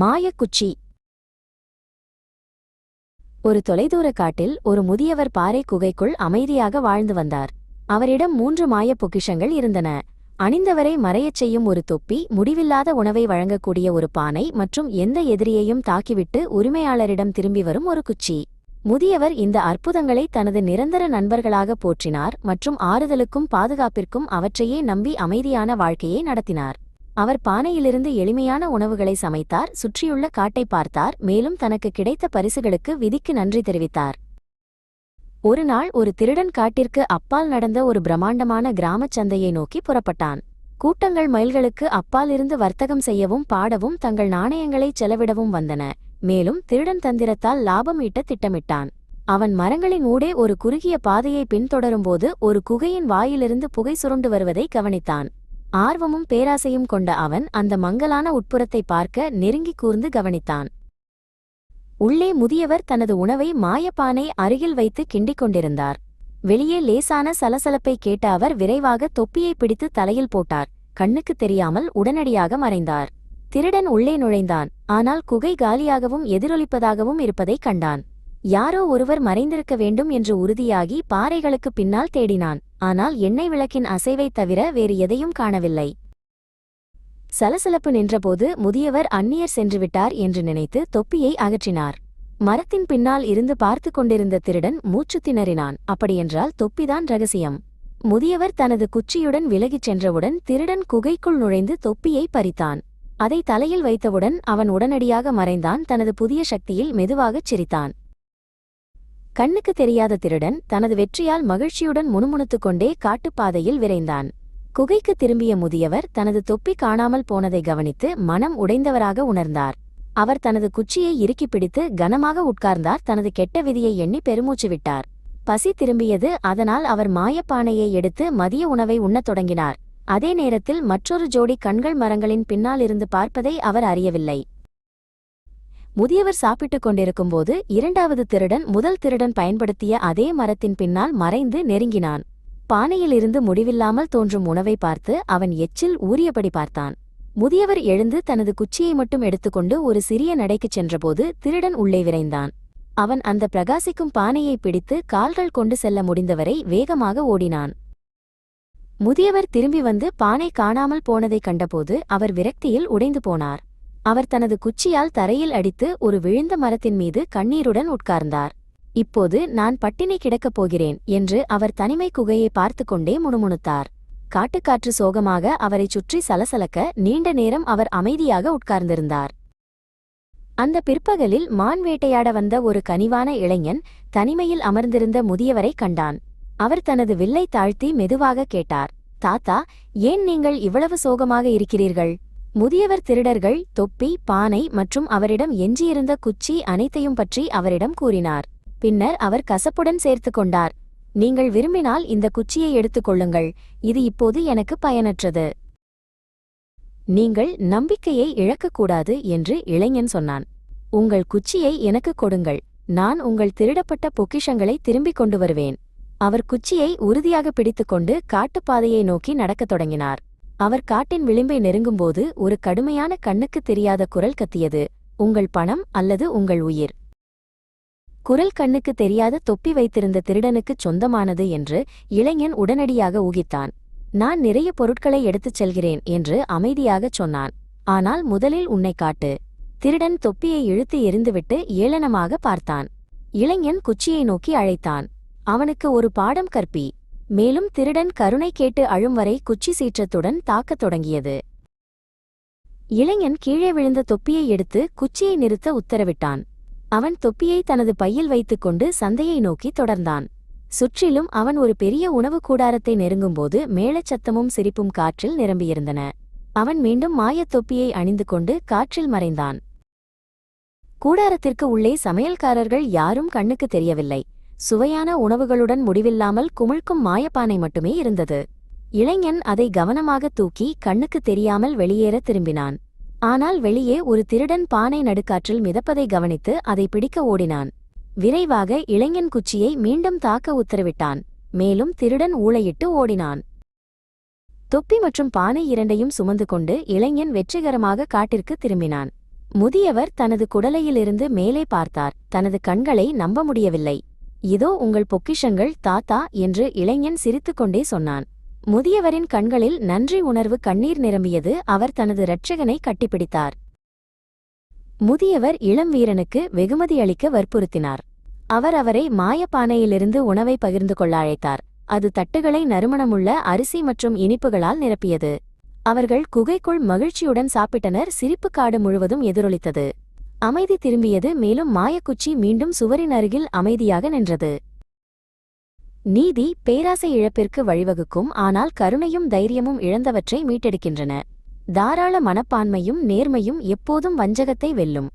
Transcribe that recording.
மாயக்குச்சி. ஒரு தொலைதூர காட்டில் ஒரு முதியவர் பாறை குகைக்குள் அமைதியாக வாழ்ந்து வந்தார். அவரிடம் மூன்று மாயப் பொக்கிஷங்கள் இருந்தன. அணிந்தவரை மறையச் செய்யும் ஒரு தொப்பி முடிவில்லாத உணவை வழங்கக்கூடிய ஒரு பானை மற்றும் எந்த எதிரியையும் தாக்கிவிட்டு உரிமையாளரிடம் திரும்பி வரும் ஒரு குச்சி. முதியவர் இந்த அற்புதங்களை தனது நிரந்தர நண்பர்களாக போற்றினார் மற்றும் ஆறுதலுக்கும் பாதுகாப்பிற்கும் அவற்றையே நம்பி அமைதியான வாழ்க்கையை நடத்தினார். அவர் பானையிலிருந்து எளிமையான உணவுகளை சமைத்தார் சுற்றியுள்ள காட்டை பார்த்தார் மேலும் தனக்கு கிடைத்த பரிசுகளுக்கு விதிக்கு நன்றி தெரிவித்தார். ஒரு நாள் ஒரு திருடன் காட்டிற்கு அப்பால் நடந்த ஒரு பிரம்மாண்டமான கிராமச் சந்தையை நோக்கி புறப்பட்டான். கூட்டங்கள் மைல்களுக்கு அப்பாலிருந்து வர்த்தகம் செய்யவும் பாடவும் தங்கள் நாணயங்களை செலவிடவும் வந்தன. மேலும் திருடன் தந்திரத்தால் லாபம் ஈட்ட திட்டமிட்டான். அவன் மரங்களின் ஊடே ஒரு குறுகிய பாதையை பின்தொடரும்போது ஒரு குகையின் வாயிலிருந்து புகை சுருண்டு வருவதை கவனித்தான். ஆர்வமும் பேராசையும் கொண்ட அவன் அந்த மங்கலான உட்புறத்தை பார்க்க நெருங்கி கூர்ந்து கவனித்தான். உள்ளே முதியவர் தனது உணவை மாயப்பானை அருகில் வைத்து கிண்டிக் கொண்டிருந்தார். வெளியே லேசான சலசலப்பை கேட்ட அவர் விரைவாக தொப்பியை பிடித்து தலையில் போட்டார். கண்ணுக்கு தெரியாமல் உடனடியாக மறைந்தார். திருடன் உள்ளே நுழைந்தான். ஆனால் குகை காலியாகவும் எதிரொலிப்பதாகவும் இருப்பதைக் கண்டான். யாரோ ஒருவர் மறைந்திருக்க வேண்டும் என்று உறுதியாகி பாறைகளுக்கு பின்னால் தேடினான். ஆனால் எண்ணெய் விளக்கின் அசைவைத் தவிர வேறு எதையும் காணவில்லை. சலசலப்பு நின்றபோது முதியவர் அந்நியர் சென்றுவிட்டார் என்று நினைத்து தொப்பியை அகற்றினார். மரத்தின் பின்னால் இருந்து பார்த்து கொண்டிருந்த திருடன் மூச்சு திணறினான். அப்படியென்றால் தொப்பிதான் ரகசியம். முதியவர் தனது குச்சியுடன் விலகிச் சென்றவுடன் திருடன் குகைக்குள் நுழைந்து தொப்பியை பறித்தான். அதை தலையில் வைத்தவுடன் அவன் உடனடியாக மறைந்தான். தனது புதிய சக்தியில் மெதுவாகச் சிரித்தான். கண்ணுக்கு தெரியாத திருடன் தனது வெற்றியால் மகிழ்ச்சியுடன் முணுமுணுத்துக் கொண்டே காட்டுப்பாதையில் விரைந்தான். குகைக்கு திரும்பிய முதியவர் தனது தொப்பி காணாமல் போனதை கவனித்து மனம் உடைந்தவராக உணர்ந்தார். அவர் தனது குச்சியை இறுக்கிப் பிடித்து கனமாக உட்கார்ந்தார். தனது கெட்ட விதியை எண்ணி பெருமூச்சு விட்டார். பசி திரும்பியது அதனால் அவர் மாயப்பானையை எடுத்து மதிய உணவை உண்ணத் தொடங்கினார். அதே நேரத்தில் மற்றொரு ஜோடி கண்கள் மரங்களின் பின்னால் இருந்து பார்ப்பதை அவர் அறியவில்லை. முதியவர் சாப்பிட்டுக் கொண்டிருக்கும்போது இரண்டாவது திருடன் முதல் திருடன் பயன்படுத்திய அதே மரத்தின் பின்னால் மறைந்து நெருங்கினான். பானையிலிருந்து முடிவில்லாமல் தோன்றும் உணவை பார்த்து அவன் எச்சில் ஊறியபடி பார்த்தான். முதியவர் எழுந்து தனது குச்சியை மட்டும் எடுத்துக்கொண்டு ஒரு சிறிய நடைக்குச் சென்றபோது திருடன் உள்ளே விரைந்தான். அவன் அந்த பிரகாசிக்கும் பானையை பிடித்து கால்கள் கொண்டு செல்ல முடிந்தவரை வேகமாக ஓடினான். முதியவர் திரும்பி வந்து பானை காணாமல் போனதைக் கண்டபோது அவர் விரக்தியில் உடைந்து போனார். அவர் தனது குச்சியால் தரையில் அடித்து ஒரு விழுந்த மரத்தின் மீது கண்ணீருடன் உட்கார்ந்தார். இப்போது நான் பட்டினி கிடக்கப் போகிறேன் என்று அவர் தனிமை குகையை பார்த்து கொண்டே முணுமுணுத்தார். காட்டுக்காற்று சோகமாக அவரைச் சுற்றி சலசலக்க நீண்ட நேரம் அவர் அமைதியாக உட்கார்ந்திருந்தார். அந்த பிற்பகலில் மான் வேட்டையாட வந்த ஒரு கனிவான இளைஞன் தனிமையில் அமர்ந்திருந்த முதியவரை கண்டான். அவர் தனது வில்லை தாழ்த்தி மெதுவாக கேட்டார் தாத்தா ஏன் நீங்கள் இவ்வளவு சோகமாக இருக்கிறீர்கள்? முதியவர் திருடர்கள் தொப்பி பானை மற்றும் அவரிடம் எஞ்சியிருந்த குச்சி அனைத்தையும் பற்றி அவரிடம் கூறினார். பின்னர் அவர் கசப்புடன் சேர்த்து கொண்டார். நீங்கள் விரும்பினால் இந்த குச்சியை எடுத்துக் கொள்ளுங்கள். இது இப்போது எனக்கு பயனற்றது. நீங்கள் நம்பிக்கையை இழக்கக்கூடாது என்று இளைஞன் சொன்னான். உங்கள் குச்சியை எனக்கு கொடுங்கள். நான் உங்கள் திருடப்பட்ட பொக்கிஷங்களை திரும்பிக் கொண்டு வருவேன். அவர் குச்சியை உறுதியாக பிடித்துக்கொண்டு காட்டுப்பாதையை நோக்கி நடக்கத் தொடங்கினார். அவர் காட்டின் விளிம்பை நெருங்கும்போது ஒரு கடுமையான கண்ணுக்குத் தெரியாத குரல் கத்தியது உங்கள் பணம் அல்லது உங்கள் உயிர்? குரல் கண்ணுக்கு தெரியாத தொப்பி வைத்திருந்த திருடனுக்குச் சொந்தமானது என்று இளைஞன் உடனடியாக ஊகித்தான். நான் நிறைய பொருட்களை எடுத்துச் செல்கிறேன் என்று அமைதியாகச் சொன்னான். ஆனால் முதலில் உன்னை காட்டு. திருடன் தொப்பியை இழுத்து எரிந்துவிட்டு ஏளனமாக பார்த்தான். இளைஞன் குச்சியை நோக்கி அழைத்தான். அவனுக்கு ஒரு பாடம் கற்பி. மேலும் திருடன் கருணை கேட்டு அழும் வரை குச்சி சீற்றத்துடன் தாக்கத் தொடங்கியது. இளைஞன் கீழே விழுந்த தொப்பியை எடுத்து குச்சியை நிறுத்த உத்தரவிட்டான். அவன் தொப்பியை தனது பையில் வைத்துக்கொண்டு சந்தையை நோக்கி தொடர்ந்தான். சுற்றிலும் அவன் ஒரு பெரிய உணவு கூடாரத்தை நெருங்கும்போது மேளச்சத்தமும் சிரிப்பும் காற்றில் நிரம்பியிருந்தன. அவன் மீண்டும் மாயத் தொப்பியை அணிந்து கொண்டு காற்றில் மறைந்தான். கூடாரத்திற்கு உள்ளே சமையல்காரர்கள் யாரும் கண்ணுக்கு தெரியவில்லை. சுவையான உணவுகளுடன் முடிவில்லாமல் குமிழ்க்கும் மாயப்பானை மட்டுமே இருந்தது. இளைஞன் அதை கவனமாக தூக்கி கண்ணுக்கு தெரியாமல் வெளியேற திரும்பினான். ஆனால் வெளியே ஒரு திருடன் பானை நடுக்காற்றில் மிதப்பதை கவனித்து அதை பிடிக்க ஓடினான். விரைவாக இளைஞன் குச்சியை மீண்டும் தாக்க உத்தரவிட்டான். மேலும் திருடன் ஊளையிட்டு ஓடினான். தொப்பி மற்றும் பானை இரண்டையும் சுமந்து கொண்டு இளைஞன் வெற்றிகரமாக காட்டிற்கு திரும்பினான். முதியவர் தனது குடலையிலிருந்து மேலே பார்த்தார். தனது கண்களை நம்ப முடியவில்லை. இதோ உங்கள் பொக்கிஷங்கள் தாத்தா என்று இளைஞன் சிரித்துக்கொண்டே சொன்னான். முதியவரின் கண்களில் நன்றி உணர்வு கண்ணீர் நிரம்பியது அவர் தனது இரட்சகனை கட்டிப்பிடித்தார். முதியவர் இளம் வீரனுக்கு வெகுமதி அளிக்க வற்புறுத்தினார். அவர் அவரை மாயப்பானையிலிருந்து உணவை பகிர்ந்து கொள்ள அழைத்தார். அது தட்டுகளை நறுமணமுள்ள அரிசி மற்றும் இனிப்புகளால் நிரப்பியது. அவர்கள் குகைக்குள் மகிழ்ச்சியுடன் சாப்பிட்டனர். சிரிப்புக் காடு முழுவதும் எதிரொலித்தது. அமைதி திரும்பியது மேலும் மாயக்குச்சி மீண்டும் சுவரின் அருகில் அமைதியாக நின்றது. நீதி பேராசை இழப்பிற்கு வழிவகுக்கும் ஆனால் கருணையும் தைரியமும் இழந்தவற்றை மீட்டெடுக்கின்றன. தாராள மனப்பான்மையும் நேர்மையும் எப்போதும் வஞ்சகத்தை வெல்லும்.